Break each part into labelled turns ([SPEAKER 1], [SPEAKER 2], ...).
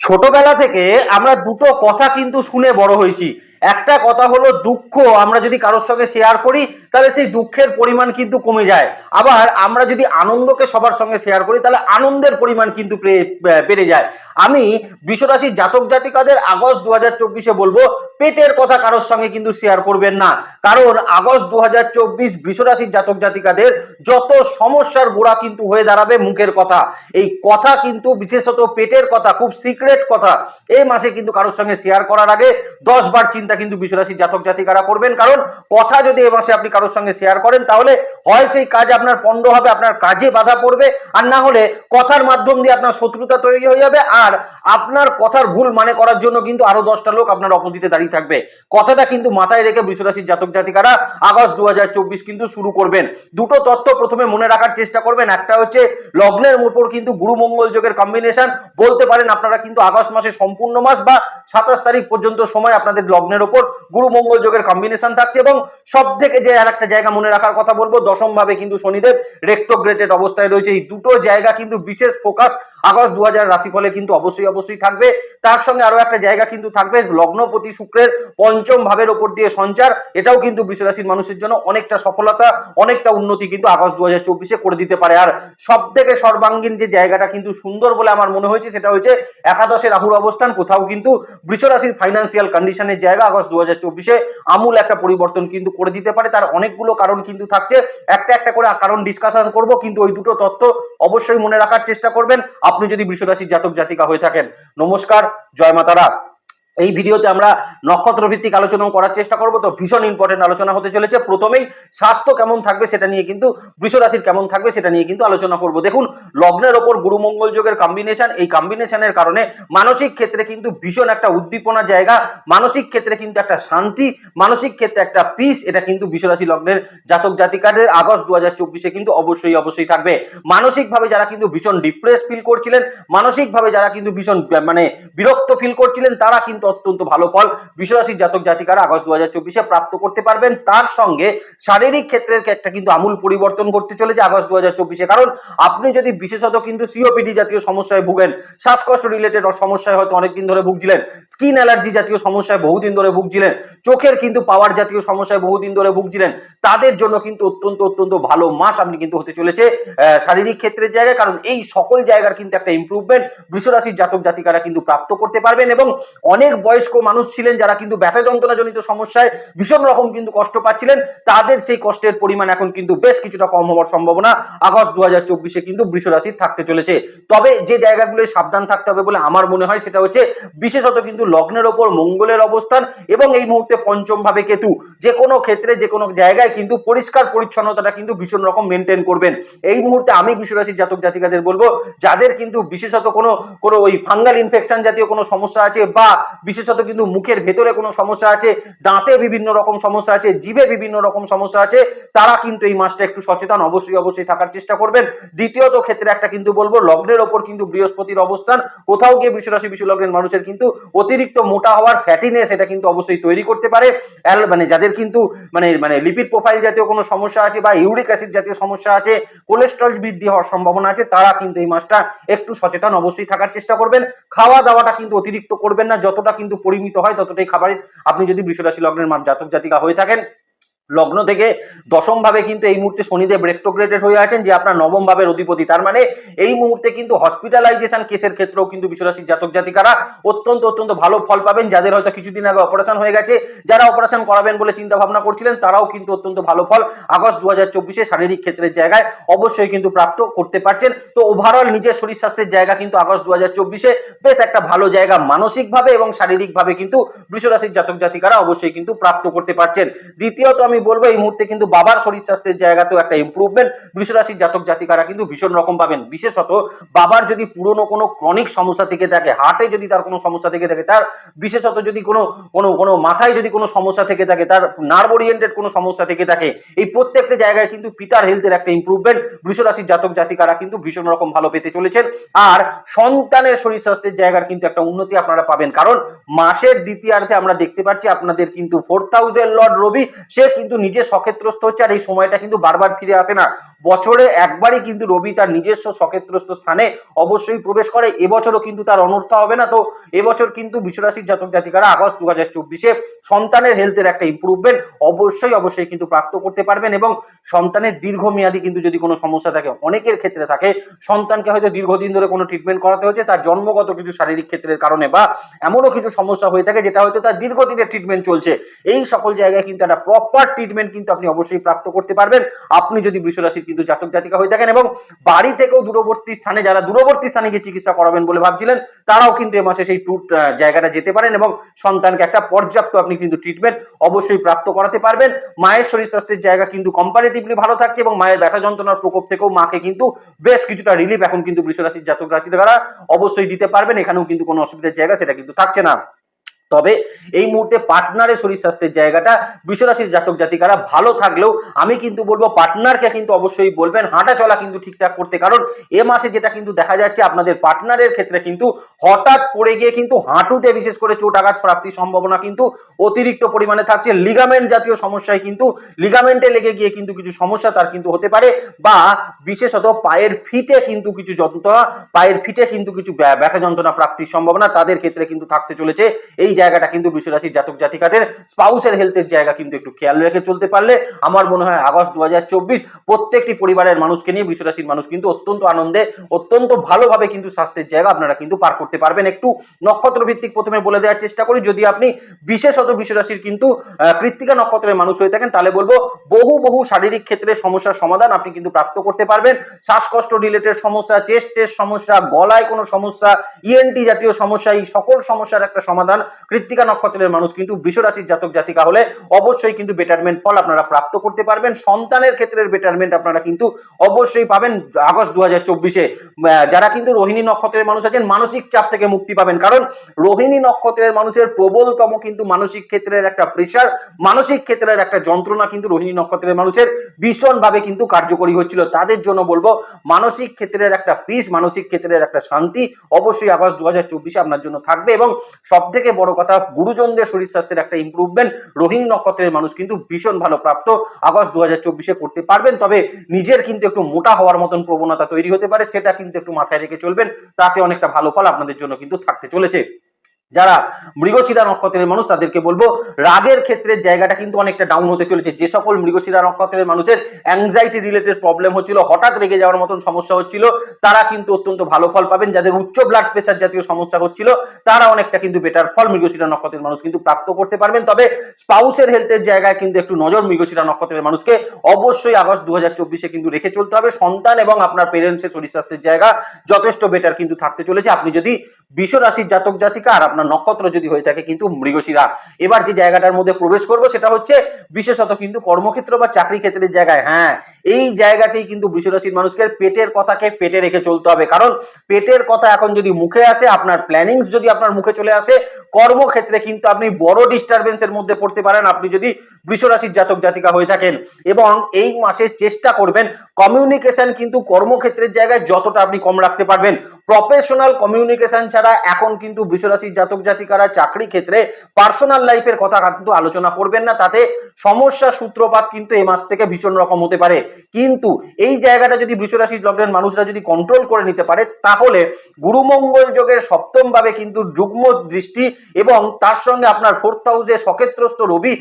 [SPEAKER 1] ছোটবেলা থেকে আমরা দুটো কথা কিন্তু শুনে বড় হয়েছি। একটা কথা হলো দুঃখ, আমরা যদি কারোর সঙ্গে শেয়ার করি, তাহলে সেই দুঃখের পরিমাণ কিন্তু কমে যায়। আবার আমরা যদি আনন্দকে সবার সঙ্গে শেয়ার করি, তাহলে আনন্দের পরিমাণ কিন্তু বেড়ে যায়। আমি বিশ্বরাশির জাতক জাতিকাদের আগস্ট দু হাজার চব্বিশে বলব, পেটের কথা কারোর সঙ্গে কিন্তু শেয়ার করবেন না। কারণ আগস্ট দু হাজার চব্বিশ বিশ্বরাশির জাতক জাতিকাদের যত সমস্যার গোড়া কিন্তু হয়ে দাঁড়াবে মুখের কথা। এই কথা কিন্তু বিশেষত পেটের কথা, খুব সিক্রেট কথা। এই মাসে কিন্তু কারোর সঙ্গে শেয়ার করার আগে দশ বার চিন্তা কিন্তু বিশ্বরাশির জাতক জাতিকারা করবেন। কারণ কথা যদি এই মাসে আপনি কারোর সঙ্গে শেয়ার করেন, তাহলে হয় সেই কাজ আপনার পণ্ড হবে, আপনার কাজে বাধা পড়বে, আর না হলে কথার মাধ্যম দিয়ে আপনার শত্রুতা তৈরি হয়ে যাবে, আর আপনার কথার ভুল মানে করার জন্য কিন্তু আরও দশটা লোক আপনার অপোজিটে দাঁড়িয়ে থাকবে। কথাটা কিন্তু মাথায় রেখে বৃষরাশির জাতক জাতিকারা আগস্ট দু হাজার চব্বিশ কিন্তু শুরু করবেন। দুটো তথ্য প্রথমে মনে রাখার চেষ্টা করবেন। একটা হচ্ছে লগ্নের উপর কিন্তু গুরু মঙ্গল যোগের কম্বিনেশন বলতে পারেন আপনারা কিন্তু আগস্ট মাসে সম্পূর্ণ মাস বা সাতাশ তারিখ পর্যন্ত সময় আপনাদের লগ্নের ওপর গুরু মঙ্গল যোগের কম্বিনেশন থাকছে এবং সব থেকে যে আর একটা জায়গা মনে রাখার কথা বলব দশম ভাবে কিন্তু শনিদেব রেক্টোগ্রেটেড অবস্থায় রয়েছে। এই দুটো জায়গা কিন্তু বিশেষ ফোকাস আগস্ট দু হাজার রাশিফলে কিন্তু অবশ্যই অবশ্যই থাকবে। তার সঙ্গে আরও একটা জায়গা কিন্তু থাকবে, লগ্নপতি শুক্রের পঞ্চম ভাবের ওপর দিয়ে সঞ্চার। এটাও কিন্তু বৃষরাশির মানুষের জন্য অনেকটা সফলতা, অনেকটা উন্নতি কিন্তু আগস্ট দু হাজার চব্বিশে করে দিতে পারে। আর সব থেকে সর্বাঙ্গীন যে জায়গাটা কিন্তু সুন্দর বলে আমার মনে হয়েছে, সেটা হচ্ছে একাদশে রাহুর অবস্থান। কোথাও কিন্তু বৃষরাশির ফাইন্যান্সিয়াল কন্ডিশনের জায়গা আগস্ট দু হাজার চব্বিশে আমূল একটা পরিবর্তন কিন্তু করে দিতে পারে। তার অনেকগুলো কারণ কিন্তু থাকছে। একটা একটা করে কারণ ডিসকাশন করব, কিন্তু ওই দুটো তথ্য অবশ্যই মনে রাখার চেষ্টা করবেন। আপনি যদি বৃষরাশির জাতক জাতিকা হয়ে থাকেন, নমস্কার, জয় মাতারা। এই ভিডিওতে আমরা নক্ষত্র ভিত্তিক আলোচনা করার চেষ্টা করব। তো ভীষণ ইম্পর্টেন্ট আলোচনা হতে চলেছে। প্রথমেই স্বাস্থ্য কেমন থাকবে সেটা নিয়ে কিন্তু, বৃষরাশির কেমন থাকবে সেটা নিয়ে কিন্তু আলোচনা করব। দেখুন, লগ্নের ওপর গুরুমঙ্গল যোগের কম্বিনেশন এই কম্বিনেশনের কারণে মানসিক ক্ষেত্রে কিন্তু ভীষণ একটা উদ্দীপনা জায়গা, মানসিক ক্ষেত্রে কিন্তু একটা শান্তি, মানসিক ক্ষেত্রে একটা পিস এটা কিন্তু বৃষরাশি লগ্নের জাতক জাতিকাদের আগস্ট দু হাজার চব্বিশে কিন্তু অবশ্যই অবশ্যই থাকবে। মানসিকভাবে যারা কিন্তু ভীষণ ডিপ্রেস ফিল করছিলেন, মানসিকভাবে যারা কিন্তু ভীষণ মানে বিরক্ত ফিল করছিলেন, তারা কিন্তু অত্যন্ত ভালো ফল। বিশ্বরাশির জাতক জাতিকারা আগস্ট দু হাজার চব্বিশে প্রাপ্ত করতে পারবেন। তার সঙ্গে শারীরিক ক্ষেত্রের একটা কিন্তু আমূল পরিবর্তন করতে চলেছে আগস্ট দু হাজার চব্বিশে। কারণ আপনি যদি বিশেষত কিন্তু সিওপিডি জাতীয় সমস্যায় ভুগেন, শ্বাসকষ্ট রিলেটেড সমস্যায় হয়তো অনেকদিন ধরে ভুগছিলেন স্কিন অ্যালার্জি জাতীয় সমস্যায় বহুদিন ধরে ভুগছিলেন, চোখের কিন্তু পাওয়ার জাতীয় সমস্যায় বহুদিন ধরে ভুগছিলেন, তাদের জন্য কিন্তু অত্যন্ত অত্যন্ত ভালো মাস আপনি কিন্তু হতে চলেছে শারীরিক ক্ষেত্রের জায়গায়। কারণ এই সকল জায়গার কিন্তু একটা ইমপ্রুভমেন্ট বৃষরাশির জাতক জাতিকারা কিন্তু প্রাপ্ত করতে পারবেন এবং অনেক বয়স্ক মানুষ ছিলেন যারা কিন্তু ব্যথা যন্ত্রণাজনিত সমস্যায় ভীষণ রকম কিন্তু কষ্ট পাচ্ছিলেন, তাদের সেই কষ্টের পরিমাণ এখন কিন্তু বেশ কিছুটা কম হওয়ার সম্ভাবনা আগস্ট দু হাজার চব্বিশে কিন্তু বৃষরাশির থাকতে চলেছে। তবে যে জায়গাগুলো সাবধান থাকতে হবে বলে আমার মনে হয় সেটা হচ্ছে বিশেষত কিন্তু লগ্নের ওপর মঙ্গলের অবস্থান এবং এই মুহূর্তে পঞ্চম ভাবে কেতু। যে কোনো ক্ষেত্রে, যে কোনো জায়গায় কিন্তু পরিষ্কার পরিচ্ছন্নতাটা কিন্তু ভীষণ রকম মেনটেন করবেন। এই মুহূর্তে আমি বিশ্বরাশির জাতক জাতিকাদের বলব, যাদের কিন্তু বিশেষত কোনো কোনো ওই ফাঙ্গাল ইনফেকশন জাতীয় কোনো সমস্যা আছে বা বিশেষত কিন্তু মুখের ভেতরে কোনো সমস্যা আছে, দাঁতে বিভিন্ন রকম সমস্যা আছে, জিভে বিভিন্ন রকম সমস্যা আছে, তারা কিন্তু এই মাসটা একটু সচেতন অবশ্যই অবশ্যই থাকার চেষ্টা করবেন। দ্বিতীয়ত ক্ষেত্রে একটা কিন্তু বলব, লগ্নের ওপর কিন্তু বৃহস্পতির অবস্থান, কোথাও গিয়ে বিশ্বরাশি বিশ্ব লগ্নের মানুষের কিন্তু অতিরিক্ত মোটা হওয়ার ফ্যাটিনেস এটা কিন্তু অবশ্যই তৈরি করতে পারে। মানে যাদের কিন্তু মানে মানে লিপিড প্রোফাইল জাতীয় কোনো সমস্যা আছে বা ইউরিক অ্যাসিড জাতীয় সমস্যা আছে কোলেস্ট্রল বৃদ্ধি হওয়ার সম্ভাবনা আছে, তারা কিন্তু এই মাসটা একটু সচেতন অবশ্যই থাকার চেষ্টা করবেন। খাওয়া দাওয়াটা কিন্তু অতিরিক্ত করবেন না, যতটা কিন্তু পরিমিত হয় ততটাই খাবারের। আপনি যদি বৃষরাশি লগ্নের জাতক জাতিকা হয়ে থাকেন লগ্ন থেকে দশম ভাবে কিন্তু এই মুহূর্তে শনিদেব রেক্টোগ্রেটেড হয়ে আছেন, যে আপনার নবম ভাবের অধিপতি। তার মানে এই মুহূর্তে কিন্তু হসপিটালাইজেশন কেসের ক্ষেত্রেও কিন্তু বিশ্বরাশির জাতক জাতিকারা অত্যন্ত অত্যন্ত ভালো ফল পাবেন। যাদের হয়তো কিছুদিন আগে অপারেশন হয়ে গেছে, যারা অপারেশন করাবেন বলে চিন্তা ভাবনা করছিলেন, তারাও কিন্তু অত্যন্ত ভালো ফল আগস্ট দু হাজার চব্বিশে শারীরিক ক্ষেত্রের জায়গায় অবশ্যই কিন্তু প্রাপ্ত করতে পারছেন। তো ওভারঅল নিজের শরীর স্বাস্থ্যের জায়গা কিন্তু আগস্ট দু হাজার চব্বিশে বেশ একটা ভালো জায়গা মানসিকভাবে এবং শারীরিকভাবে কিন্তু বৃষরাশির জাতক জাতিকারা অবশ্যই কিন্তু প্রাপ্ত করতে পারছেন। দ্বিতীয়ত আমি বলব, এই মুহূর্তে কিন্তু বাবার শরীর স্বাস্থ্যের জায়গাতেও একটা ইমপ্রুভমেন্ট বৃষরাশির জাতক জাতিকারা কিন্তু ভীষণ রকম পাবেন। বিশেষত বাবার যদি পুরনো কোনো ক্রনিক সমস্যা থেকে থাকে হার্টে যদি তার কোনো সমস্যা থেকে থাকে, তার বিশেষত যদি কোনো কোনো কোনো মাথায় যদি কোনো সমস্যা থেকে থাকে, তার নার্ভ ওরিয়েন্টেড কোনো সমস্যা থেকে থাকে, এই প্রত্যেকটা জায়গায় কিন্তু পিতার হেলথের একটা ইমপ্রুভমেন্ট বৃষরাশির জাতক জাতিকারা কিন্তু ভীষণ রকম ভালো পেতে চলেছেন। আর সন্তানের শরীর স্বাস্থ্যের জায়গার কিন্তু একটা উন্নতি আপনারা পাবেন। কারণ মাসের দ্বিতীয়ার্ধে আমরা দেখতে পাচ্ছি, আপনাদের কিন্তু ফোর্থ হাউসের লর্ড রবি, সে কিন্তু কিন্তু নিজে সক্ষেত্রস্থ হচ্ছে আর এই সময়টা কিন্তু বারবার ফিরে আসে না। বছরে একবারই কিন্তু রবি তার নিজস্ব সক্ষেত্রস্থ স্থানে অবশ্যই প্রবেশ করে। এবছরও কিন্তু তার অনর্থ হবে না। তো এবছর কিন্তু বিশ্বরাশির জাতক জাতিকারা আগস্ট দু হাজার চব্বিশে সন্তানের হেলথের একটা ইম্প্রুভমেন্ট অবশ্যই অবশ্যই কিন্তু প্রাপ্ত করতে পারবেন এবং সন্তানের দীর্ঘমেয়াদী কিন্তু যদি কোনো সমস্যা থাকে, অনেকের ক্ষেত্রে থাকে, সন্তানকে হয়তো দীর্ঘদিন ধরে কোনো ট্রিটমেন্ট করাতে হচ্ছে, তার জন্মগত কিছু শারীরিক ক্ষেত্রের কারণে বা এমনও কিছু সমস্যা হয়ে থাকে, যেটা হয়তো তার দীর্ঘদিনের ট্রিটমেন্ট চলছে। এই সকল জায়গায় কিন্তু একটা প্রপার ট্রিটমেন্ট কিন্তু আপনি অবশ্যই প্রাপ্ত করতে পারবেন। আপনি যদি বৃষরাশির কিন্তু জাতক জাতিকা হয়ে থাকেন এবং বাড়ি থেকেও দূরবর্তী স্থানে যারা দূরবর্তী স্থানে গিয়ে চিকিৎসা করাবেন বলে ভাবছিলেন, তারাও কিন্তু এ মাসে সেই ট্যুর জায়গাটা যেতে পারেন এবং সন্তানকে একটা পর্যাপ্ত আপনি কিন্তু ট্রিটমেন্ট অবশ্যই প্রাপ্ত করাতে পারবেন। মায়ের শরীর স্বাস্থ্যের জায়গা কিন্তু কম্পারেটিভলি ভালো থাকছে এবং মায়ের ব্যথা যন্ত্রণার প্রকোপ থেকেও মাকে কিন্তু বেশ কিছুটা রিলিফ এখন কিন্তু বৃষরাশির জাতক জাতিকারা অবশ্যই দিতে পারবেন। এখানেও কিন্তু কোনো অসুবিধার জায়গা সেটা কিন্তু থাকছে না। তবে এই মুহূর্তে পার্টনারের শরীর স্বাস্থ্যের জায়গাটা বিশ্বরাশির জাতক জাতিকারা ভালো থাকলেও আমি কিন্তু বলব পার্টনারকে কিন্তু অবশ্যই বলবেন, হাঁটা চলা কিন্তু ঠিকঠাক করতে। কারণ এ মাসে যেটা কিন্তু দেখা যাচ্ছে আপনাদের পার্টনারের ক্ষেত্রে কিন্তু হঠাৎ পড়ে গিয়ে কিন্তু হাঁটুতে বিশেষ করে চোট আঘাত প্রাপ্তির সম্ভাবনা কিন্তু অতিরিক্ত পরিমাণে থাকছে। লিগামেন্ট জাতীয় সমস্যায় কিন্তু লিগামেন্টে লেগে গিয়ে কিন্তু কিছু সমস্যা তার কিন্তু হতে পারে বা বিশেষত পায়ের ফিটে কিন্তু কিছু যন্ত্রণা, পায়ের ফিটে কিন্তু কিছু ব্যা- ব্যথা যন্ত্রণা প্রাপ্তির সম্ভাবনা তাদের ক্ষেত্রে কিন্তু থাকতে চলেছে। এই জায়গাটা কিন্তু বিশ্বরাশির জাতক জাতিকাদের স্পাউসের হেলথের জায়গা কিন্তু একটু খেয়াল রেখে চলতে পারলে আমার মনে হয় আগস্ট দু প্রত্যেকটি পরিবারের মানুষকে নিয়ে বিশ্বরাশির মানুষ কিন্তু অত্যন্ত আনন্দে, অত্যন্ত ভালোভাবে কিন্তু স্বাস্থ্যের জায়গা আপনারা কিন্তু পার করতে পারবেন। একটু নক্ষত্র ভিত্তিক প্রথমে বলে দেওয়ার চেষ্টা করি, যদি আপনি বিশেষত বিশ্বরাশির কিন্তু কৃত্তিকা নক্ষত্রের মানুষ হয়ে থাকেন, তাহলে বলব বহু বহু শারীরিক ক্ষেত্রে সমস্যার সমাধান আপনি কিন্তু প্রাপ্ত করতে পারবেন। শ্বাসকষ্ট রিলেটেড সমস্যা চেস্টের সমস্যা, গলায় কোনো সমস্যা ইএনটি জাতীয় সমস্যা, এই সকল সমস্যার একটা সমাধান কৃত্তিকা নক্ষত্রের মানুষ কিন্তু বিশ্বরাশির জাতক জাতিকা হলে অবশ্যই কিন্তু বেটারমেন্ট ফল আপনারা প্রাপ্ত করতে পারবেন। সন্তানের ক্ষেত্রের বেটারমেন্ট আপনারা কিন্তু অবশ্যই পাবেন আগস্ট দু হাজার চব্বিশে যারা কিন্তু রোহিণী নক্ষত্রের মানুষ আছেন, মানসিক চাপ থেকে মুক্তি পাবেন। কারণ রোহিণী নক্ষত্রের মানুষের প্রবলতম কিন্তু মানসিক ক্ষেত্রের একটা প্রেশার মানসিক ক্ষেত্রের একটা যন্ত্রণা কিন্তু রোহিণী নক্ষত্রের মানুষের ভীষণভাবে কিন্তু কার্যকরী হচ্ছিল। তাদের জন্য বলব, মানসিক ক্ষেত্রের একটা পিস মানসিক ক্ষেত্রের একটা শান্তি অবশ্যই আগস্ট দু হাজার চব্বিশে আপনার জন্য থাকবে এবং সব থেকে বড় কথা, গুরুজনদের শরীর স্বাস্থ্যের একটা ইম্প্রুভমেন্ট রোহিং নক্ষত্রের মানুষ কিন্তু ভীষণ ভালো প্রাপ্ত। আগস্ট দু হাজার চব্বিশে করতে পারবেন, তবে নিজের কিন্তু একটু মোটা হওয়ার মতন প্রবণতা তৈরি হতে পারে, সেটা কিন্তু একটু মাথায় রেখে চলবেন, তাতে অনেকটা ভালো ফল আপনাদের জন্য কিন্তু থাকতে চলেছে। যারা মৃগশিরা নক্ষত্রের মানুষ, তাদেরকে বলব, রাগের ক্ষেত্রে জায়গাটা কিন্তু অনেকটা ডাউন হতে চলেছে। যে সকল মৃগশিরা নক্ষত্রের মানুষের অ্যাংজাইটি রিলেটেড প্রবলেম হচ্ছিল, হঠাৎ রেগে যাওয়ার মতন সমস্যা হচ্ছিল, তারা কিন্তু অত্যন্ত ভালো ফল পাবেন। যাদের উচ্চ ব্লাড প্রেশার জাতীয় সমস্যা হচ্ছিল, তারা অনেকটা কিন্তু বেটার ফল মৃগশিরা নক্ষত্রের মানুষ কিন্তু প্রাপ্ত করতে পারবেন। তবে স্পাউসের হেলথের জায়গায় কিন্তু একটু নজর মৃগশিরা নক্ষত্রের মানুষকে অবশ্যই আগস্ট দু চব্বিশে কিন্তু রেখে চলতে হবে। সন্তান এবং আপনার পেরেন্টসের শরীর স্বাস্থ্যের জায়গা যথেষ্ট বেটার কিন্তু থাকতে চলেছে। আপনি যদি বিশ্ব রাশির জাতক জাতিকা আর আপনার নক্ষত্র যদি হয়ে থাকে কিন্তু মৃগশিরা। এবার যে জায়গাটার মধ্যে প্রবেশ করব সেটা হচ্ছে বিশেষত কিন্তু কর্মক্ষেত্র বা চাকরি ক্ষেত্রের জায়গায়। হ্যাঁ এই জায়গাতেই কিন্তু বৃষরাশির মানুষকে পেটের কথাকে পেটে রেখে চলতে হবে। কারণ পেটের কথা এখন যদি মুখে আসে, আপনার প্ল্যানিংস যদি আপনার মুখে চলে আসে, কর্মক্ষেত্রে কিন্তু আপনি বড় ডিস্টারবেন্সের মধ্যে পড়তে পারেন। আপনি যদি বৃষরাশির জাতক জাতিকা হয়ে থাকেন এবং এই মাসে চেষ্টা করবেন কমিউনিকেশন কিন্তু কর্মক্ষেত্রের জায়গায় যতটা আপনি কম রাখতে পারবেন। প্রফেশনাল কমিউনিকেশন ছাড়া এখন কিন্তু বৃষরাশির জাতক জাতিকারা চাকরি ক্ষেত্রে পার্সোনাল লাইফের কথা কিন্তু আলোচনা করবেন না, তাতে সমস্যা সূত্রপাত কিন্তু এই মাস থেকে ভীষণ রকম হতে পারে। কিন্তু এই জায়গাটা যদি বৃষরাশির লগ্নের মানুষরা যদি কন্ট্রোল করে নিতে পারে, তাহলে গুরুমঙ্গল যোগের সপ্তম ভাবে কিন্তু যুগ্ম দৃষ্টি এবং তার সঙ্গে আপনার ফোর্থ হাউসে সকেত্রস্ত রবি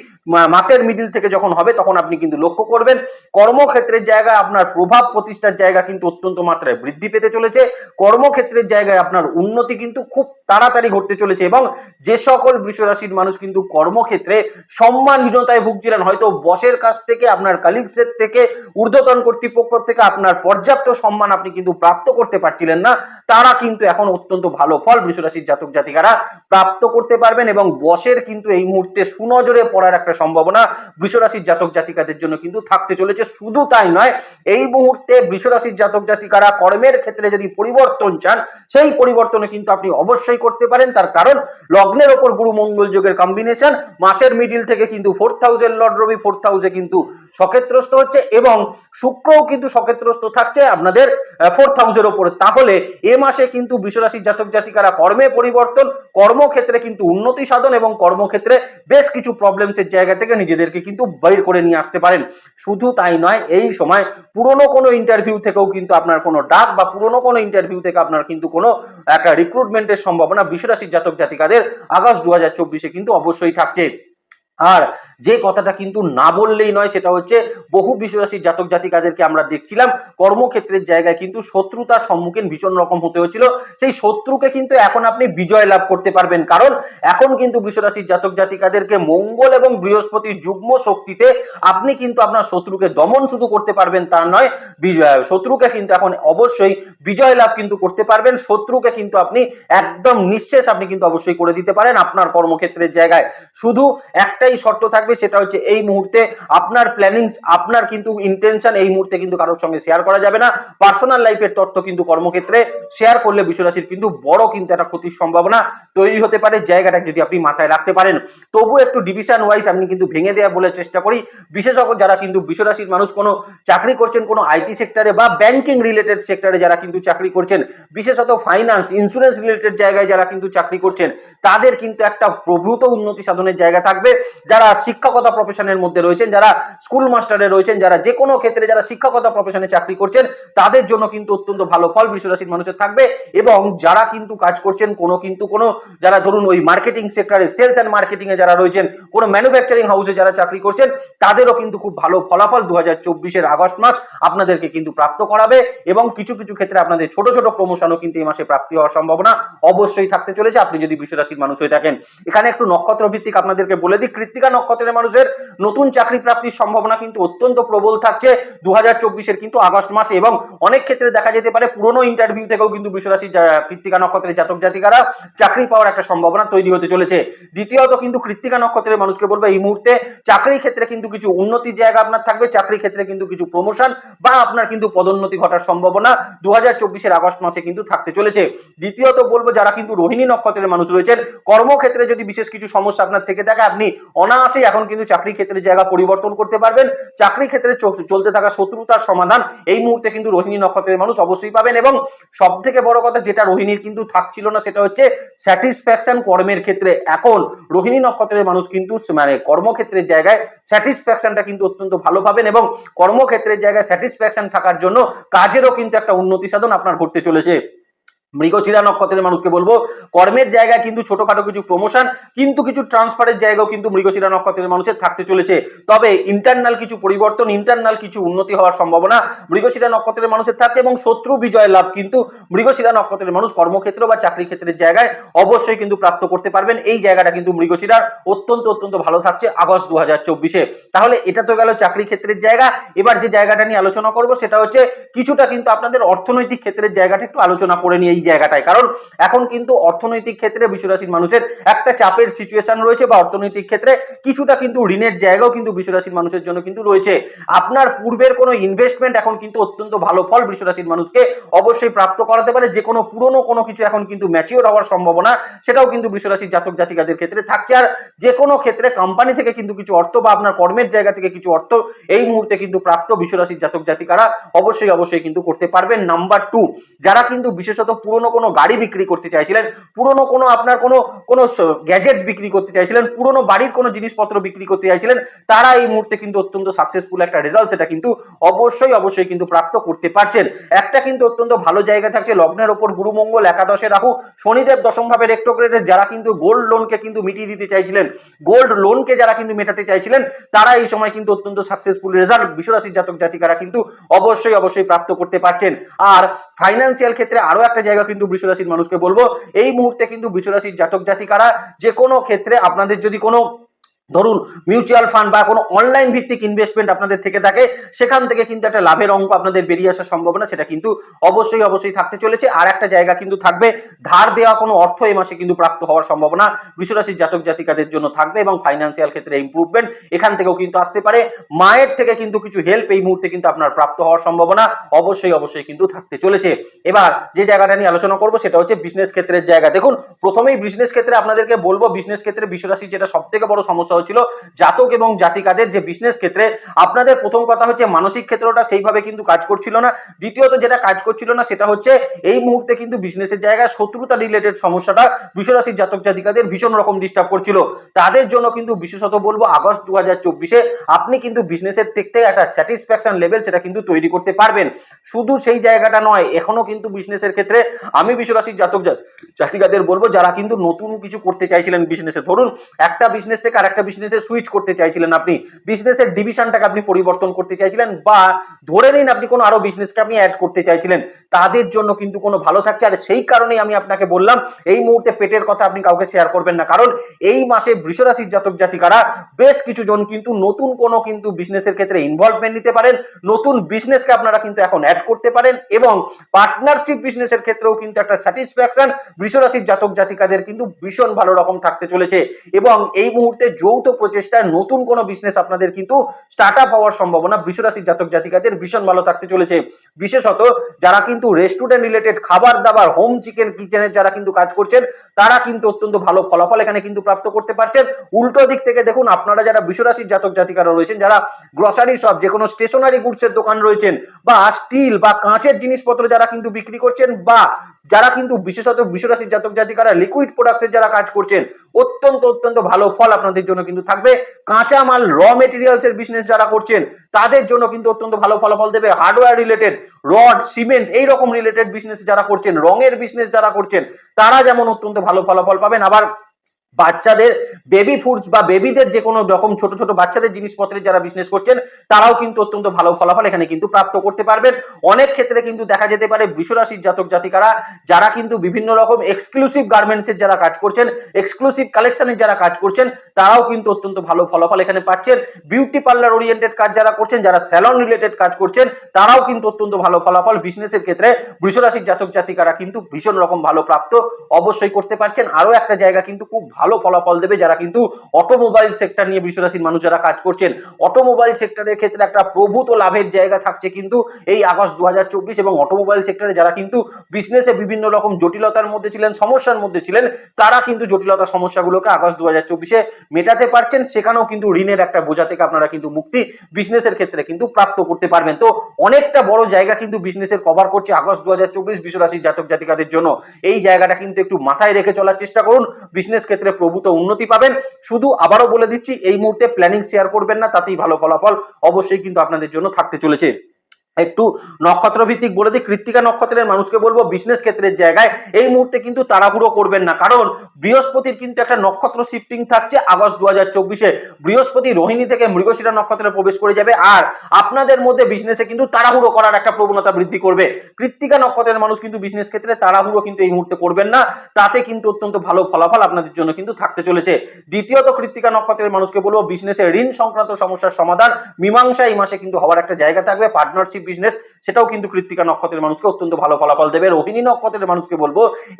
[SPEAKER 1] মাসের মিডিল থেকে যখন হবে, তখন আপনি কিন্তু লক্ষ্য করবেন, কর্মক্ষেত্রের জায়গায় আপনার প্রভাব প্রতিষ্ঠার জায়গা কিন্তু অত্যন্ত মাত্রায় বৃদ্ধি পেতে চলেছে। কর্মক্ষেত্রের জায়গায় আপনার উন্নতি কিন্তু খুব তাড়াতাড়ি ঘটতে চলেছে এবং যে সকল বৃষরাশির মানুষ কিন্তু কর্মক্ষেত্রে সম্মানহীনতায় ভুগছিলেন, হয়তো বসের কাছ থেকে, আপনার কালিগসের থেকে, ঊর্ধ্বতন কর্তৃপক্ষ থেকে আপনার পর্যাপ্ত সম্মান আপনি কিন্তু প্রাপ্ত করতে পারছিলেন না। তারা কিন্তু এখন অত্যন্ত ভালো ফল বৃষরাশির জাতক জাতিকারা প্রাপ্ত করতে পারবেন এবং বসের কিন্তু এই মুহূর্তে সুনজরে পড়ার একটা সম্ভাবনা বৃষরাশির জাতক জাতিকাদের জন্য কিন্তু থাকতে চলেছে। শুধু তাই নয়, এই মুহূর্তে বৃষরাশির জাতক জাতিকারা কর্মের ক্ষেত্রে যদি পরিবর্তন চান, সেই পরিবর্তনে কিন্তু আপনি অবশ্যই অবশ্যই করতে পারেন। তার কারণ, লগ্নের ওপর গুরু মঙ্গল যোগের কম্বিনেশন মাসের মিডিল থেকে কিন্তু ফোর্থ হাউসের লর্ড রবি ফোর্থ হাউসে কিন্তু সক্ষেত্রস্থ হচ্ছে এবং শুক্রও কিন্তু সক্ষেত্রস্থ থাকছে আপনাদের ফোর্থ হাউসের ওপরে। তাহলে এ মাসে কিন্তু বিশ্বরাশির জাতক জাতিকারা কর্মে পরিবর্তন, কর্মক্ষেত্রে কিন্তু উন্নতি সাধন এবং কর্মক্ষেত্রে বেশ কিছু প্রবলেমসের জায়গা থেকে নিজেদেরকে কিন্তু বের করে নিয়ে আসতে পারেন। শুধু তাই নয়, এই সময় পুরনো কোনো ইন্টারভিউ থেকেও কিন্তু আপনার কোনো ডাক বা পুরনো কোনো ইন্টারভিউ থেকে আপনার কিন্তু কোনো একটা রিক্রুটমেন্টের সম্ভাবনা। বিশ্বরাশির জাতক জাতিকাদের আগস্ট দু চব্বিশে কিন্তু অবশ্যই থাকছে। আর যে কথাটা কিন্তু না বললেই নয়, সেটা হচ্ছে বহু বিশ্বরাশির জাতক জাতিকাদেরকে আমরা দেখছিলাম, কর্মক্ষেত্রের জায়গায় কিন্তু শত্রুতার সম্মুখীন ভীষণ রকম হতে হচ্ছিল সেই শত্রুকে কিন্তু এখন আপনি বিজয় লাভ করতে পারবেন, কারণ এখন কিন্তু বিশ্বরাশির জাতক জাতিকাদেরকে মঙ্গল এবং বৃহস্পতির যুগ্ম শক্তিতে আপনি কিন্তু আপনার শত্রুকে দমন শুধু করতে পারবেন, তা নয় শত্রুকে কিন্তু এখন অবশ্যই বিজয় লাভ কিন্তু করতে পারবেন, শত্রুকে কিন্তু আপনি একদম নিঃশেষ আপনি কিন্তু অবশ্যই করে দিতে পারেন আপনার কর্মক্ষেত্রের জায়গায়। শুধু একটাই শর্ত থাকবে সেটা হচ্ছে এই মুহূর্তে আপনার প্ল্যানিংস আপনার কিন্তু ইন্টেনশন এই মুহূর্তে কিন্তু কারোর সঙ্গে শেয়ার করা যাবে না। পার্সোনাল লাইফের তথ্য কিন্তু কর্মক্ষেত্রে শেয়ার করলে বিশ্বরাশির কিন্তু বড় কিন্তু একটা ক্ষতির সম্ভাবনা তৈরি হতে পারে, জায়গাটা যদি আপনি মাথায় রাখতে পারেন। তবু একটু ডিভিশন ওয়াইজ আমি কিন্তু ভেঙে দেওয়া বলে চেষ্টা করি। বিশেষজ্ঞ যারা কিন্তু বিশ্বরাশির মানুষ, কোনো চাকরি করছেন, কোনো আইটি সেক্টরে বা ব্যাংকিং রিলেটেড সেক্টরে যারা কিন্তু চাকরি করছেন, বিশেষত ফাইন্যান্স ইন্স্যুরেন্স রিলেটেড জায়গায় যারা কিন্তু চাকরি করছেন, তাদের কিন্তু একটা প্রভূত উন্নতি সাধনের জায়গা থাকবে। যারা শিক্ষকতা প্রফেশনের মধ্যে রয়েছেন, যারা স্কুল মাস্টারে রয়েছেন, যারা যে কোনো ক্ষেত্রে যারা শিক্ষকতা প্রফেশনে চাকরি করছেন, তাদের জন্য কিন্তু অত্যন্ত ভালো ফল বিশ্বরাশির মানুষের থাকবে এবং যারা কিন্তু কাজ করছেন, কোনো কিন্তু কোনো যারা ধরুন ওই মার্কেটিং সেক্টরে সেলস অ্যান্ড মার্কেটিং এ যারা রয়েছেন, কোনো ম্যানুফ্যাকচারিং হাউসে যারা চাকরি করছেন, তাদেরও কিন্তু খুব ভালো ফলাফল দু হাজার আগস্ট মাস আপনাদেরকে কিন্তু প্রাপ্ত করাবে এবং কিছু কিছু ক্ষেত্রে আপনাদের ছোট ছোট প্রমোশনও কিন্তু এই মাসে প্রাপ্তি হওয়ার সম্ভাবনা অবশ্যই থাকতে চলেছে। আপনি যদি বিশ্বরাশির মানুষ হয়ে থাকেন, এখানে একটু নক্ষত্র ভিত্তিক আপনাদেরকে বলে দিই। কৃত্তিকা নক্ষত্রের মানুষের নতুন চাকরি প্রাপ্তির সম্ভাবনা কিন্তু অত্যন্ত প্রবল থাকছে দু হাজার কিন্তু আগস্ট মাসে এবং অনেক ক্ষেত্রে দেখা যেতে পারে পুরনো ইন্টারভিউ থেকেও কিন্তু বিশ্বরাশির জা- কৃত্তিকা নক্ষত্রের জাতক জাতিকারা চাকরি পাওয়ার একটা সম্ভাবনা তৈরি হতে চলেছে। দ্বিতীয়ত কিন্তু কৃত্তিকা নক্ষত্রের মানুষকে বলব এই মুহূর্তে চাকরি ক্ষেত্রে কিন্তু কিছু উন্নতির জায়গা আপনার থাকবে, চাকরি ক্ষেত্রে কিন্তু কিছু প্রমোশন বা আপনার কিন্তু পদোন্নতি ঘটার সম্ভাবনা দু হাজার আগস্ট মাসে কিন্তু থাকতে চলেছে। দ্বিতীয়ত বলব যারা কিন্তু রোহিণী নক্ষত্রের মানুষ রয়েছেন, কর্মক্ষেত্রে যদি বিশেষ কিছু সমস্যা আপনার থেকে থাকে, আপনি অনায়াসেই এখন কিন্তু চাকরি ক্ষেত্রে জায়গা পরিবর্তন করতে পারবেন। চাকরি ক্ষেত্রে চলতে থাকা শত্রুতার সমাধান এই মুহূর্তে কিন্তু রোহিণী নক্ষত্রের মানুষ অবশ্যই পাবেন এবং সব থেকে বড় কথা যেটা রোহিণীর কিন্তু থাকছিল না সেটা হচ্ছে স্যাটিসফ্যাকশন কর্মের ক্ষেত্রে। এখন রোহিণী নক্ষত্রের মানুষ কিন্তু মানে কর্মক্ষেত্রের জায়গায় স্যাটিসফ্যাকশনটা কিন্তু অত্যন্ত ভালো পাবেন এবং কর্মক্ষেত্রের জায়গায় স্যাটিসফ্যাকশন থাকার জন্য কাজেরও কিন্তু একটা উন্নতি সাধন আপনার ঘটতে চলেছে। মৃগশিরা নক্ষত্রের মানুষকে বলব। কর্মের জায়গায় কিন্তু ছোটখাটো কিছু প্রমোশন কিন্তু কিছু ট্রান্সফারের জায়গাও কিন্তু মৃগশিরা নক্ষত্রের মানুষের থাকতে চলেছে। তবে ইন্টারনাল কিছু পরিবর্তন ইন্টারনাল কিছু উন্নতি হওয়ার সম্ভাবনা মৃগশিরা নক্ষত্রের মানুষের থাকছে এবং শত্রু বিজয় লাভ কিন্তু মৃগশিরা নক্ষত্রের মানুষ কর্মক্ষেত্র বা চাকরি ক্ষেত্রের জায়গায় অবশ্যই কিন্তু প্রাপ্ত করতে পারবেন। এই জায়গাটা কিন্তু মৃগশিরার অত্যন্ত অত্যন্ত ভালো থাকছে আগস্ট দু হাজার চব্বিশে। তাহলে এটা তো গেল চাকরি ক্ষেত্রের জায়গা। এবার যে জায়গাটা নিয়ে আলোচনা করব সেটা হচ্ছে, কিছুটা কিন্তু আপনাদের অর্থনৈতিক ক্ষেত্রের জায়গাটা একটু আলোচনা করে নিয়ে এই জায়গাটায়। কারণ এখন কিন্তু অর্থনৈতিক ক্ষেত্রে বিশ্বরাশির মানুষের একটা চাপের সিচুয়েশন রয়েছে বা অর্থনৈতিক ক্ষেত্রে কিছুটা কিন্তু ঋণের জায়গাও কিন্তু বিশ্বরাশির মানুষের জন্য কিন্তু রয়েছে। আপনার পূর্বের কোনো ইনভেস্টমেন্ট এখন কিন্তু অত্যন্ত ভালো ফল বিশ্বরাশির মানুষকে অবশ্যই প্রাপ্ত করাতে পারে। যে কোনো পুরনো কোনো কিছু এখন কিন্তু ম্যাচিওর হওয়ার সম্ভাবনা, সেটাও কিন্তু বিশ্বরাশির জাতক জাতিকাদের ক্ষেত্রে থাকছে। আর যে কোনো ক্ষেত্রে কোম্পানি থেকে কিন্তু কিছু অর্থ বা আপনার কর্মের জায়গা থেকে কিছু অর্থ এই মুহূর্তে কিন্তু প্রাপ্ত বিশ্বরাশির জাতক জাতিকারা অবশ্যই অবশ্যই কিন্তু করতে পারবেন। নাম্বার টু যারা কিন্তু বিশেষত পুরনো কোনো গাড়ি বিক্রি করতে চাইছিলেন, পুরনো কোনো আপনার কোনো কোনো গ্যাজেটস বিক্রি করতে চাইছিলেন, পুরনো বাড়ির কোনো জিনিসপত্র বিক্রি করতে চাইছিলেন, তারা এই মুহূর্তে কিন্তু অত্যন্ত সাকসেসফুল একটা রেজাল্ট সেটা কিন্তু অবশ্যই অবশ্যই কিন্তু প্রাপ্ত করতে পারছেন। একটা কিন্তু অত্যন্ত ভালো জায়গা থাকছে লগ্নের ওপর গুরুমঙ্গল একাদশে রাহু, শনিদেব দশম ভাবে রেক্টোগ্রেডের যারা কিন্তু গোল্ড লোনকে কিন্তু মিটিয়ে দিতে চাইছিলেন, গোল্ড লোনকে যারা কিন্তু মেটাতে চাইছিলেন, তারা এই সময় কিন্তু অত্যন্ত সাকসেসফুল রেজাল্ট বিশ্বরাশির জাতক জাতিকারা কিন্তু অবশ্যই অবশ্যই প্রাপ্ত করতে পারছেন। আর ফাইন্যান্সিয়াল ক্ষেত্রে আরও একটা জায়গা কিন্তু বৃষরাশির মানুষকে বলব। এই মুহূর্তে কিন্তু বৃষরাশির জাতক জাতিকারা যে কোনো ক্ষেত্রে আপনাদের যদি কোনো ধরুন মিউচুয়াল ফান্ড বা কোনো অনলাইন ভিত্তিক ইনভেস্টমেন্ট আপনাদের থেকে থাকে, সেখান থেকে কিন্তু একটা লাভের অঙ্ক আপনাদের বেরিয়ে আসার সম্ভাবনা, সেটা কিন্তু অবশ্যই অবশ্যই থাকতে চলেছে। আর একটা জায়গা কিন্তু থাকবে, ধার দেওয়া কোনো অর্থ এই মাসে কিন্তু প্রাপ্ত হওয়ার সম্ভাবনা বিশ্বরাশির জাতক জাতিকাদের জন্য থাকবে এবং ফাইন্যান্সিয়াল ক্ষেত্রে ইমপ্রুভমেন্ট এখান থেকেও কিন্তু আসতে পারে। মায়ের থেকে কিন্তু কিছু হেল্প এই মুহূর্তে কিন্তু আপনার প্রাপ্ত হওয়ার সম্ভাবনা অবশ্যই অবশ্যই কিন্তু থাকতে চলেছে। এবার যে জায়গাটা নিয়ে আলোচনা করব, সেটা হচ্ছে বিজনেস ক্ষেত্রের জায়গা। দেখুন, প্রথমেই বিজনেস ক্ষেত্রে আপনাদেরকে বলব বিজনেস ক্ষেত্রে বিশ্বরাশির যেটা সব থেকে বড় সমস্যা হচ্ছিল জাতক এবং জাতিকাদের যে বিজনেস ক্ষেত্রে। আপনাদের প্রথম কথা হচ্ছে মানসিক ক্ষেত্রটা সেইভাবে কিন্তু কাজ করছিল না। দ্বিতীয়ত যেটা কাজ করছিল না সেটা হচ্ছে এই মুহূর্তে কিন্তু বিজনেসের জায়গায় শত্রুতা রিলেটেড সমস্যাটা বিশ্বরাশির জাতক জাতিকাদের ভীষণ রকম ডিস্টার্ব করছিল। তাদের জন্য কিন্তু বিশেষত বলব আগস্ট দু হাজার চব্বিশে আপনি কিন্তু বিজনেসের দিক থেকে একটা স্যাটিসফ্যাকশন লেভেল সেটা কিন্তু তৈরি করতে পারবেন। শুধু সেই জায়গাটা নয়, এখনও কিন্তু বিজনেসের ক্ষেত্রে আমি বিশ্বরাশির জাতক জাতিকাদের বলব, যারা কিন্তু নতুন কিছু করতে চাইছিলেন বিজনেসে ধরুন, একটা বিজনেস থেকে আরেকটা বিজনেসে সুইচ করতে চাইছিলেন আপনি বিজনেসের ডিভিশনটাকে আপনি পরিবর্তন করতে চাইছিলেন বা ধরে নিন আপনি কোনো আরও বিজনেসকে আপনি অ্যাড করতে চাইছিলেন, তাদের জন্য কিন্তু কোনো ভালো থাকছে। আর সেই কারণেই আমি আপনাকে বললাম, এই মুহূর্তে পেটের কথা আপনি কাউকে শেয়ার করবেন না। কারণ এই মাসে বৃষরাশির জাতক জাতিকারা বেশ কিছু জন কিন্তু নতুন কোনো কিন্তু বিজনেসের ক্ষেত্রে ইনভলভমেন্ট নিতে পারেন, নতুন বিজনেসকে আপনারা কিন্তু এখন অ্যাড করতে পারেন এবং পার্টনারশিপ বিজনেসের ক্ষেত্রেও কিন্তু একটা স্যাটিসফ্যাকশন বৃষরাশির জাতক জাতিকাদের কিন্তু ভীষণ ভালো রকম থাকতে চলেছে। এবং এই মুহূর্তে যৌথ প্রচেষ্টায় নতুন কোনো বিজনেস আপনাদের কিন্তু স্টার্ট আপ হওয়ার সম্ভাবনা বৃষরাশির জাতক জাতিকাদের ভীষণ ভালো থাকতে চলেছে। বিশেষত যারা কিন্তু রেস্টুরেন্ট রিলেটেড খাবার দাবার হোম চিকেন কিচেনের যারা কিন্তু কাজ করছেন, তারা কিন্তু অত্যন্ত ভালো ফলাফল এখানে কিন্তু প্রাপ্ত করতে পারছেন। উল্টো দিক থেকে দেখুন, আপনারা যারা বিশ্বরাশির জাতক জাতিকারা রয়েছেন, যারা গ্রসারি শপ যে কোনো স্টেশনারি গুডসের দোকান রয়েছেন, বা স্টিল বা কাঁচের জিনিসপত্র যারা কিন্তু বিক্রি করছেন, বা যারা কিন্তু বিশেষত বিশ্বরাশির জাতক জাতিকারা লিকুইড প্রোডাক্টসের যারা কাজ করছেন, অত্যন্ত অত্যন্ত ভালো ফল আপনাদের জন্য কিন্তু থাকবে। কাঁচা মাল র মেটেরিয়ালস এর বিজনেস যারা করছেন, তাদের জন্য কিন্তু অত্যন্ত ভালো ফলাফল দেবে। হার্ডওয়্যার রিলেটেড রড সিমেন্ট এই রকম রিলেটেড বিজনেস যারা করছেন, রঙের বিজনেস যারা করছেন, তারা যেমন অত্যন্ত ভালো ফলাফল পাবেন। আবার বাচ্চাদের বেবি ফুডস বা বেবিদের যে কোনো রকম ছোট ছোট বাচ্চাদের জিনিসপত্রের যারা বিজনেস করছেন, তারাও কিন্তু অত্যন্ত ভালো ফলাফল এখানে কিন্তু প্রাপ্ত করতে পারবেন। অনেক ক্ষেত্রে কিন্তু দেখা যেতে পারে বৃষরাশির জাতক জাতিকারা, যারা কিন্তু বিভিন্ন রকম এক্সক্লুসিভ গার্মেন্টসের যারা কাজ করছেন এক্সক্লুসিভ কালেকশনের যারা কাজ করছেন, তারাও কিন্তু অত্যন্ত ভালো ফলাফল এখানে পাচ্ছেন। বিউটি পার্লার ওরিয়েন্টেড কাজ যারা করছেন, যারা স্যালন রিলেটেড কাজ করছেন, তারাও কিন্তু অত্যন্ত ভালো ফলাফল বিজনেসের ক্ষেত্রে বৃষরাশির জাতক জাতিকারা কিন্তু ভীষণ রকম ভালো প্রাপ্ত অবশ্যই করতে পারছেন। আরও একটা জায়গা কিন্তু খুব ভালো ফলাফল দেবে যারা কিন্তু অটোমোবাইল সেক্টর নিয়ে বিশ্বরাশির মানুষ যারা কাজ করছেন। অটোমোবাইল সেক্টরের ক্ষেত্রে একটা প্রভূত লাভের জায়গা থাকছে কিন্তু এই আগস্ট দুহাজার চব্বিশ এবং অটোমোবাইল সেক্টরে যারা কিন্তু বিজনেসে বিভিন্ন রকম জটিলতার মধ্যে ছিলেন, সমস্যার মধ্যে ছিলেন, তারা কিন্তু জটিলতা সমস্যাগুলোকে আগস্ট দু চব্বিশে মেটাতে পারছেন। সেখানেও কিন্তু ঋণের একটা বোঝা থেকে আপনারা কিন্তু মুক্তি বিজনেসের ক্ষেত্রে কিন্তু প্রাপ্ত করতে পারবেন। তো অনেকটা বড় জায়গা কিন্তু বিজনেসের কভার করছে আগস্ট দু হাজার চব্বিশ বিশ্বরাশির জাতক জাতিকাদের জন্য। এই জায়গাটা কিন্তু একটু মাথায় রেখে চলার চেষ্টা করুন। বিজনেস ক্ষেত্রে প্রভূত উন্নতি পাবেন। শুধু আবারও বলে দিচ্ছি, এই মুহূর্তে প্ল্যানিং শেয়ার করবেন না, তাতেই ভালো ফলাফল অবশ্যই কিন্তু আপনাদের জন্য থাকতে চলেছে। একটু নক্ষত্র ভিত্তিক বলে দিই, কৃত্তিকা নক্ষত্রের মানুষকে বলব বিজনেস ক্ষেত্রের জায়গায়, এই মুহূর্তে কিন্তু তাড়াহুড়ো করবেন না। কারণ বৃহস্পতির কিন্তু একটা নক্ষত্র শিফটিং থাকছে আগস্ট দু হাজার চব্বিশে। বৃহস্পতি রোহিণী থেকে মৃগশিরা নক্ষত্রে প্রবেশ করে যাবে আর আপনাদের মধ্যে বিজনেসে কিন্তু তাড়াহুড়ো করার একটা প্রবণতা বৃদ্ধি করবে। কৃত্তিকা নক্ষত্রের মানুষ কিন্তু বিজনেস ক্ষেত্রে তাড়াহুড়ো কিন্তু এই মুহূর্তে করবেন না, তাতে কিন্তু অত্যন্ত ভালো ফলাফল আপনাদের জন্য কিন্তু থাকতে চলেছে। দ্বিতীয়ত কৃত্তিকা নক্ষত্রের মানুষকে বলব বিজনেসে ঋণ সংক্রান্ত সমস্যার সমাধান, মীমাংসা এই মাসে কিন্তু হওয়ার একটা জায়গা থাকবে পার্টনারশিপ বিজনেস সেটাও কিন্তু কৃত্তিকা নক্ষত্রের মানুষকে অত্যন্ত ভালো ফলাফল দেবে। রোহিণী নক্ষত্রের মানুষকে বলব,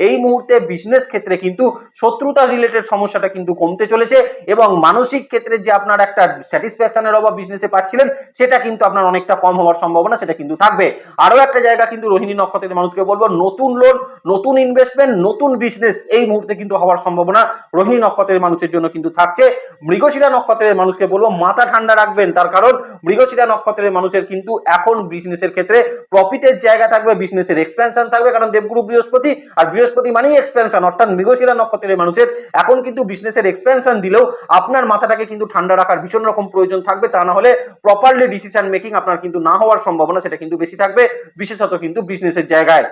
[SPEAKER 1] এই মুহূর্তে বিজনেস ক্ষেত্রে কিন্তু শত্রুতা রিলেটেড সমস্যাটা কিন্তু কমতে চলেছে এবং মানসিক ক্ষেত্রে যে আপনার একটা স্যাটিসফ্যাকশনের অভাব বিজনেসে পাচ্ছিলেন, সেটা কিন্তু আপনার অনেকটা কম হওয়ার সম্ভাবনা সেটা কিন্তু থাকবে। আরও একটা জায়গা কিন্তু রোহিণী নক্ষত্রের মানুষকে বলব, নতুন লোন নতুন ইনভেস্টমেন্ট নতুন বিজনেস এই মুহূর্তে কিন্তু হওয়ার সম্ভাবনা রোহিণী নক্ষত্রের মানুষের জন্য কিন্তু থাকছে। মৃগশিরা নক্ষত্রের মানুষকে বলব, মাথা ঠান্ডা রাখবেন, তার কারণ মৃগশিরা নক্ষত্রের মানুষের কিন্তু এখন বিজনেসের ক্ষেত্রে প্রফিটের জায়গা থাকবে বিজনেসের এক্সপেনশন থাকবে, কারণ দেবগুরু বৃহস্পতি আর বৃহস্পতি মানেই এক্সপেনশন অর্থাৎ মৃগশিরা নক্ষত্রের মানুষের। এখন কিন্তু বিজনেসের এক্সপেনশন দিলেও আপনার মাথাটাকে কিন্তু ঠান্ডা রাখার ভীষণ রকম প্রয়োজন থাকবে, তা না হলে প্রপারলি ডিসিশন মেকিং আপনার কিন্তু না হওয়ার সম্ভাবনা সেটা কিন্তু বেশি থাকবে, বিশেষত কিন্তু বিজনেসের জায়গায়।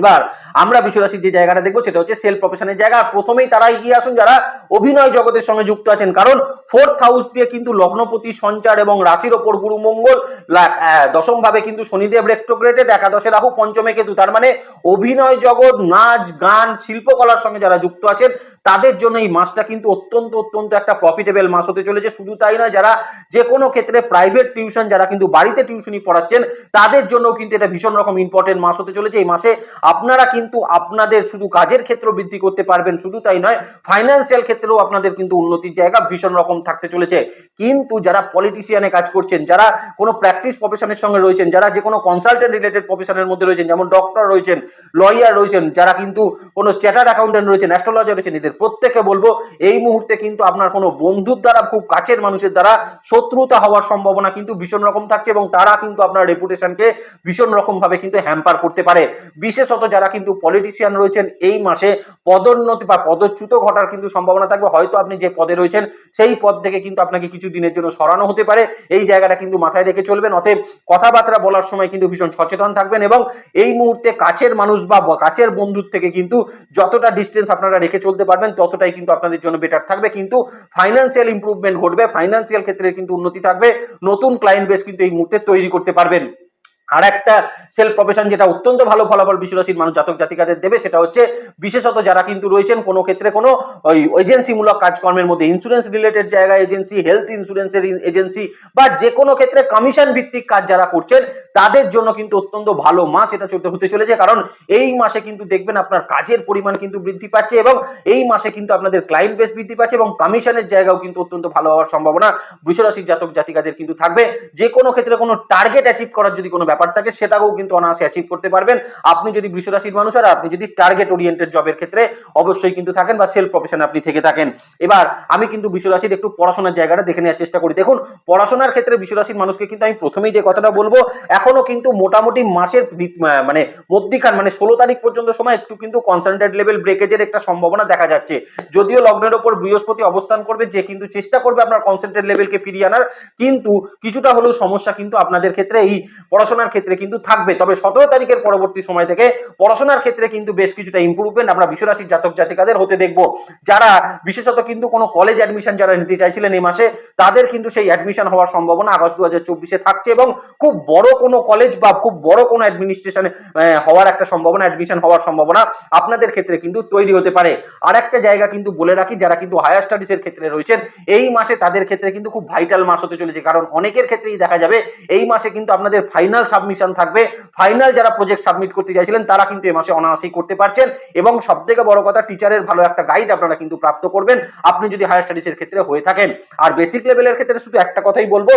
[SPEAKER 1] এবার আমরা বিশ্বরাশির যে জায়গাটা দেখব সেটা হচ্ছে সেল প্রফেশনের জায়গা। প্রথমেই তারা এগিয়ে আসুন যারা অভিনয় জগতের সঙ্গে যুক্ত আছেন। কারণ ফোর্থ হাউস দিয়ে কিন্তু লগ্নপতি, সঞ্চার এবং রাশির ওপর গুরু মঙ্গল দশম ভাবে কিন্তু শনিদেব রেক্টোগ্রেটেড একাদশে রাহু, পঞ্চমে কেতু। তার মানে অভিনয় জগৎ, নাচ, গান, শিল্পকলার সঙ্গে যারা যুক্ত আছেন তাদের জন্য এই মাসটা কিন্তু অত্যন্ত অত্যন্ত একটা প্রফিটেবল মাস হতে চলেছে। শুধু তাই নয়, যারা যে কোনো ক্ষেত্রে প্রাইভেট টিউশন যারা কিন্তু বাড়িতে টিউশনই পড়াচ্ছেন, তাদের জন্য কিন্তু এটা ভীষণ রকম ইম্পর্টেন্ট মাস হতে চলেছে। এই মাসে আপনারা কিন্তু আপনাদের শুধু কাজের ক্ষেত্র বৃদ্ধি করতে পারবেন, শুধু তাই নয় ফাইন্যান্সিয়াল ক্ষেত্রেও আপনাদের কিন্তু উন্নতির জায়গা ভীষণ রকম থাকতে চলেছে। কিন্তু যারা পলিটিশিয়ানে কাজ করছেন, যারা কোনো প্র্যাকটিস প্রফেশনের সঙ্গে রয়েছেন, যারা যে কোনো কনসালটেন্ট রিলেটেড প্রফেশনের মধ্যে রয়েছেন, যেমন ডক্টর রয়েছেন লয়ার রয়েছেন, যারা কিন্তু কোনো চ্যাটার অ্যাকাউন্টেন্ট রয়েছেন অ্যাস্ট্রোলজার রয়েছেন, এদের প্রত্যেকে বলব, এই মুহূর্তে কিন্তু আপনার কোনো বন্ধুর দ্বারা, খুব কাছের মানুষের দ্বারা শত্রুতা হওয়ার সম্ভাবনা কিন্তু ভীষণ রকম থাকছে এবং তারা কিন্তু আপনার রেপুটেশনকে ভীষণ রকম ভাবে কিন্তু হ্যাম্পার করতে পারে। বিশেষত যারা কিন্তু পলিটিশিয়ান রয়েছেন, এই মাসে পদোন্নতি বা পদচ্যুত ঘটার কিন্তু সম্ভাবনা থাকবে। হয়তো আপনি যে পদে রয়েছেন, সেই পদ থেকে কিন্তু আপনাকে কিছু দিনের জন্য সরানো হতে পারে। এই জায়গাটা কিন্তু মাথায় রেখে চলবেন। অতএব কথাবার্তা বলার সময় কিন্তু ভীষণ সচেতন থাকবেন এবং এই মুহূর্তে কাছের মানুষ বা কাছের বন্ধুর থেকে কিন্তু যতটা ডিস্টেন্স আপনারা রেখে চলতে পারবেন ততটাই কিন্তু আপনাদের জন্য বেটার থাকবে। কিন্তু ফাইন্যান্সিয়াল ইম্প্রুভমেন্ট ঘটবে ফাইন্যান্সিয়াল ক্ষেত্রে কিন্তু উন্নতি থাকবে। নতুন ক্লায়েন্ট বেস কিন্তু এই মুহূর্তে তৈরি করতে পারবেন। আর একটা সেলফ প্রফেশন যেটা অত্যন্ত ভালো ফলাফল বিশ্বরাশির মানুষ জাতক জাতিকাদের দেবে, সেটা হচ্ছে বিশেষত যারা কিন্তু রয়েছেন কোনো ক্ষেত্রে কোনো ওই এজেন্সিমূলক কাজকর্মের মধ্যে ইন্স্যুরেন্স রিলেটেড জায়গা এজেন্সি হেলথ ইন্স্যুরেন্সের এজেন্সি বা যে কোনো ক্ষেত্রে কমিশন ভিত্তিক কাজ যারা করছেন, তাদের জন্য কিন্তু অত্যন্ত ভালো মাস এটা চলতে হতে চলেছে। কারণ এই মাসে কিন্তু দেখবেন আপনার কাজের পরিমাণ কিন্তু বৃদ্ধি পাচ্ছে এবং এই মাসে কিন্তু আপনাদের ক্লায়েন্ট বেস বৃদ্ধি পাচ্ছে এবং কমিশনের জায়গাও কিন্তু অত্যন্ত ভালো হওয়ার সম্ভাবনা বৃষরাশির জাতক জাতিকাদের কিন্তু থাকবে। যে কোনো ক্ষেত্রে কোনো টার্গেট অ্যাচিভ করার যদি কোনো ব্যাপার থাকে সেটাকেও কিন্তু অনায়াসে অ্যাচিভ করতে পারবেন। আপনি যদি বৃষরাশির মানুষ আর আপনি যদি টার্গেট ওরিয়েন্টেড জবের ক্ষেত্রে অবশ্যই কিন্তু থাকেন বা সেলফ প্রফেশনে আপনি থেকে থাকেন। এবার আমি কিন্তু বিশ্বরাশির একটু পড়াশোনার জায়গাটা দেখে নেওয়ার চেষ্টা করি। দেখুন, পড়াশোনার ক্ষেত্রে বিশ্বরাশির মানুষকে কিন্তু আমি প্রথমেই যে কথাটা বলব, এখনও কিন্তু মোটামুটি মাসের মানে মধ্যিখান মানে ষোলো তারিখ পর্যন্ত সময় একটু কিন্তু কনসেন্ট্রেট লেভেল ব্রেকেজের একটা সম্ভাবনা দেখা যাচ্ছে। যদিও লগ্নের ওপর বৃহস্পতি অবস্থান করবে, যে কিন্তু চেষ্টা করবে আপনার কনসেন্ট্রেট লেভেলকে ফিরিয়ে আনার, কিন্তু কিছুটা হলেও সমস্যা কিন্তু আপনাদের ক্ষেত্রে এই পড়াশোনার ক্ষেত্রে কিন্তু থাকবে। তবে সতেরো তারিখের পরবর্তী সময় থেকে পড়াশোনার ক্ষেত্রে কিন্তু বেশ কিছুটা ইম্প্রুভমেন্ট আমরা বিশ্বরাশির জাতক জাতিকাদের হতে দেখব। যারা, বিশেষত কিন্তু কোনো কলেজ অ্যাডমিশন যারা নিতে চাইছিলেন এই মাসে, তাদের কিন্তু সেই অ্যাডমিশন হওয়ার সম্ভাবনা আগস্ট দু হাজার চব্বিশে থাকছে এবং খুব বড় কোনো কলেজ বা খুব বড় কোনো অ্যাডমিনিস্ট্রেশনে হওয়ার একটা সম্ভাবনা অ্যাডমিশন হওয়ার সম্ভাবনা আপনাদের ক্ষেত্রে কিন্তু তৈরি হতে পারে। আর একটা জায়গা কিন্তু বলে রাখি, যারা কিন্তু হায়ার স্টাডিজের ক্ষেত্রে রয়েছেন, এই মাসে তাদের ক্ষেত্রে কিন্তু খুব ভাইটাল মাস হতে চলেছে। কারণ অনেকের ক্ষেত্রেই দেখা যাবে, এই মাসে কিন্তু আপনাদের ফাইনাল সাবমিশন থাকবে। ফাইনাল যারা প্রজেক্ট সাবমিট করতে চাইছিলেন, তারা কিন্তু এই মাসে অনায়াসেই করতে পারছেন। এবং সব থেকে বড় কথা টিচারের ভালো একটা গাইড আপনারা কিন্তু প্রাপ্ত করবেন। আপনি যদি হায়ার স্টাডিজের ক্ষেত্রে হয়ে থাকেন। আর বেসিক লেভেলের ক্ষেত্রে শুধু একটা কথাই বলব,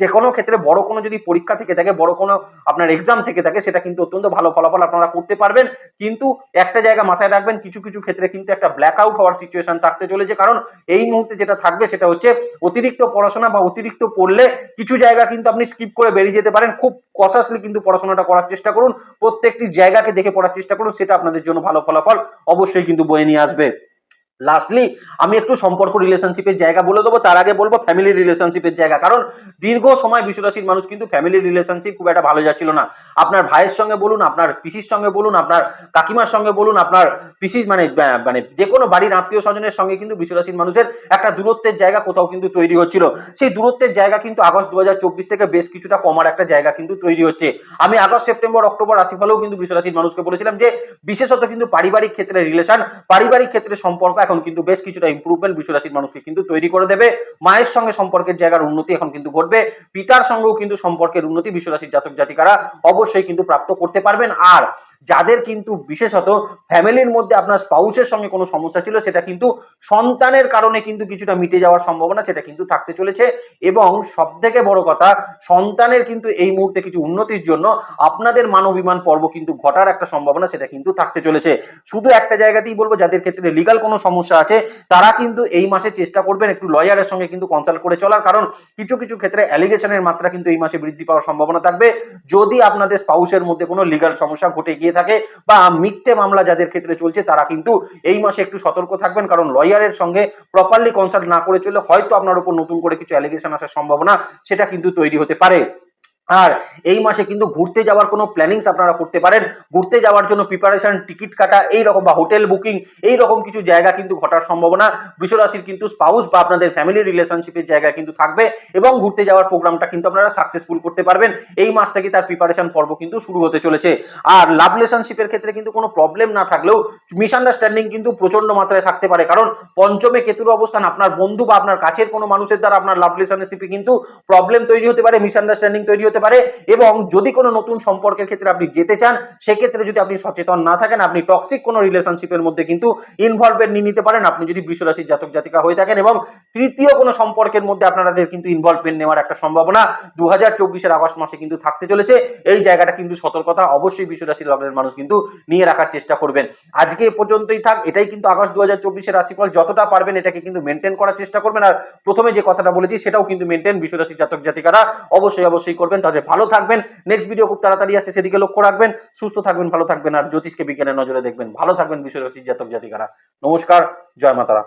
[SPEAKER 1] যে কোনো ক্ষেত্রে বড় কোনো যদি পরীক্ষা থেকে থাকে, বড় কোনো আপনার এক্সাম থেকে থাকে, সেটা কিন্তু অত্যন্ত ভালো ফলাফল আপনারা করতে পারবেন। কিন্তু একটা জায়গা মাথায় রাখবেন, কিছু কিছু ক্ষেত্রে কিন্তু একটা ব্ল্যাক আউট হওয়ার সিচুয়েশন থাকতে চলেছে। কারণ এই মুহূর্তে যেটা থাকবে, সেটা হচ্ছে অতিরিক্ত পড়াশোনা বা অতিরিক্ত পড়লে কিছু জায়গা কিন্তু আপনি স্কিপ করে বেরিয়ে যেতে পারেন। খুব কসাসলি কিন্তু পড়াশোনাটা করার চেষ্টা করুন। প্রত্যেকটি জায়গাকে দেখে পড়ার চেষ্টা করুন, সেটা আপনাদের জন্য ভালো ফলাফল অবশ্যই কিন্তু বয়ে নিয়ে আসবে। লাস্টলি আমি একটু সম্পর্ক রিলেশনশিপের জায়গা বলে দেবো। তার আগে বলব ফ্যামিলি রিলেশনশিপের জায়গা। কারণ দীর্ঘ সময় বিশ্বরাশির মানুষ কিন্তু ফ্যামিলি রিলেশনশিপ খুব একটা ভালো যাচ্ছিল না। আপনার ভাইয়ের সঙ্গে বলুন, আপনার পিসির সঙ্গে বলুন, আপনার কাকিমার সঙ্গে বলুন, আপনার পিসির মানে মানে যে কোনো বাড়ির আত্মীয় স্বজনের সঙ্গে কিন্তু বিশ্বরাশির মানুষের একটা দূরত্বের জায়গা কোথাও কিন্তু তৈরি হচ্ছিল। সেই দূরত্বের জায়গা কিন্তু আগস্ট দু হাজার চব্বিশ থেকে বেশ কিছুটা কমার একটা জায়গা কিন্তু তৈরি হচ্ছে। আমি আগস্ট, সেপ্টেম্বর, অক্টোবর রাশিফলেও কিন্তু বিশ্বরাশির মানুষকে বলেছিলাম যে, বিশেষত কিন্তু পারিবারিক ক্ষেত্রে রিলেশন পারিবারিক ক্ষেত্রে সম্পর্ক এখন কিন্তু বেশ কিছুটা ইম্প্রুভমেন্ট বিশ্বরাশির মানুষকে কিন্তু তৈরি করে দেবে। মায়ের সঙ্গে সম্পর্কের জায়গার উন্নতি এখন কিন্তু ঘটবে। পিতার সঙ্গেও কিন্তু সম্পর্কের উন্নতি বিশ্ব বিশ্বরাশির জাতক জাতিকারা অবশ্যই কিন্তু প্রাপ্ত করতে পারবেন। আর যাদের কিন্তু বিশেষত ফ্যামিলির মধ্যে আপনার স্পাউসের সঙ্গে কোনো সমস্যা ছিল, সেটা কিন্তু সন্তানের কারণে কিন্তু কিছুটা মিটে যাওয়ার সম্ভাবনা সেটা কিন্তু থাকতে চলেছে। এবং সব থেকে বড় কথা, সন্তানের কিন্তু এই মুহূর্তে কিছু উন্নতির জন্য আপনাদের মানবিমান পর্ব কিন্তু ঘটার একটা সম্ভাবনা সেটা কিন্তু থাকতে চলেছে। শুধু একটা জায়গাতেই বলব, যাদের ক্ষেত্রে লিগাল কোনো সমস্যা আছে, তারা কিন্তু এই মাসে চেষ্টা করবেন একটু লয়ারের সঙ্গে কিন্তু কনসাল্ট করে চলার, কারণ কিছু কিছু ক্ষেত্রে অ্যালিগেশনের মাত্রা কিন্তু এই মাসে বৃদ্ধি পাওয়ার সম্ভাবনা থাকবে। যদি আপনাদের স্পাউসের মধ্যে কোনো লিগাল সমস্যা ঘটে গিয়ে থাকে বা মিথ্যে মামলা যাদের ক্ষেত্রে চলছে, তারা কিন্তু এই মাসে একটু সতর্ক থাকবেন। কারণ লয়ারের সঙ্গে প্রপারলি কনসাল্ট না করে চলে হয়তো আপনার উপর নতুন করে কিছু অ্যালিগেশন আসার সম্ভাবনা, সেটা কিন্তু তৈরি হতে পারে। আর এই মাসে কিন্তু ঘুরতে যাওয়ার কোনো প্ল্যানিংস আপনারা করতে পারেন। ঘুরতে যাওয়ার জন্য প্রিপারেশন টিকিট কাটা এই রকম বা হোটেল বুকিং এই রকম কিছু জায়গা কিন্তু ঘটার সম্ভাবনা। বৃষরাশির কিন্তু স্পাউস বা আপনাদের ফ্যামিলি রিলেশনশিপের জায়গা কিন্তু থাকবে এবং ঘুরতে যাওয়ার প্রোগ্রামটা কিন্তু আপনারা সাকসেসফুল করতে পারবেন। এই মাস থেকে তার প্রিপারেশন পর্ব কিন্তু শুরু হতে চলেছে। আর লাভ রিলেশনশিপের ক্ষেত্রে কিন্তু কোনো প্রবলেম না থাকলেও মিসআন্ডারস্ট্যান্ডিং কিন্তু প্রচণ্ড মাত্রায় থাকতে পারে। কারণ পঞ্চমে কেতুর অবস্থান আপনার বন্ধু বা আপনার কাছের কোনো মানুষের দ্বারা আপনার লাভ রিলেশনশিপে কিন্তু প্রবলেম তৈরি হতে পারে মিসআন্ডারস্ট্যান্ডিং তৈরি হতে পারে এবং যদি কোনো নতুন সম্পর্কের ক্ষেত্রে আপনি যেতে চান, সেক্ষেত্রে যদি আপনি সচেতন না থাকেন, আপনি টক্সিক কোনো রিলেশনশিপের মধ্যে কিন্তু ইনভলভমেন্ট নিয়ে নিতে পারেন। আপনি যদি বৃষরাশির জাতক জাতিকা হয়ে থাকেন এবং তৃতীয় কোনো সম্পর্কের মধ্যে আপনাদের কিন্তু ইনভলভমেন্ট নেওয়ার একটা সম্ভাবনা দু হাজার চব্বিশের আগস্ট মাসে কিন্তু থাকতে চলেছে। এই জায়গাটা কিন্তু সতর্কতা অবশ্যই বৃষরাশির লগ্নের মানুষ কিন্তু নিয়ে রাখার চেষ্টা করবেন। আজকে এ পর্যন্তই থাক। এটাই কিন্তু আগস্ট দু হাজার চব্বিশের রাশিফল। যতটা পারবেন এটাকে কিন্তু মেনটেন করার চেষ্টা করবেন। আর প্রথমে যে কথাটা বলেছি, সেটাও কিন্তু মেনটেন বিশ্বরাশি জাতক জাতিকারা অবশ্যই অবশ্যই করবেন। তাদের ভালো থাকবেন। নেক্সট ভিডিও খুব তাড়াতাড়ি আসছে, সেদিকে লক্ষ্য রাখবেন। সুস্থ থাকবেন, ভালো থাকবেন। আর জ্যোতিষকে বিজ্ঞানের নজরে দেখবেন। ভালো থাকবেন বিশ্বরাশি জাতক জাতিকারা। নমস্কার, জয় মাতারা।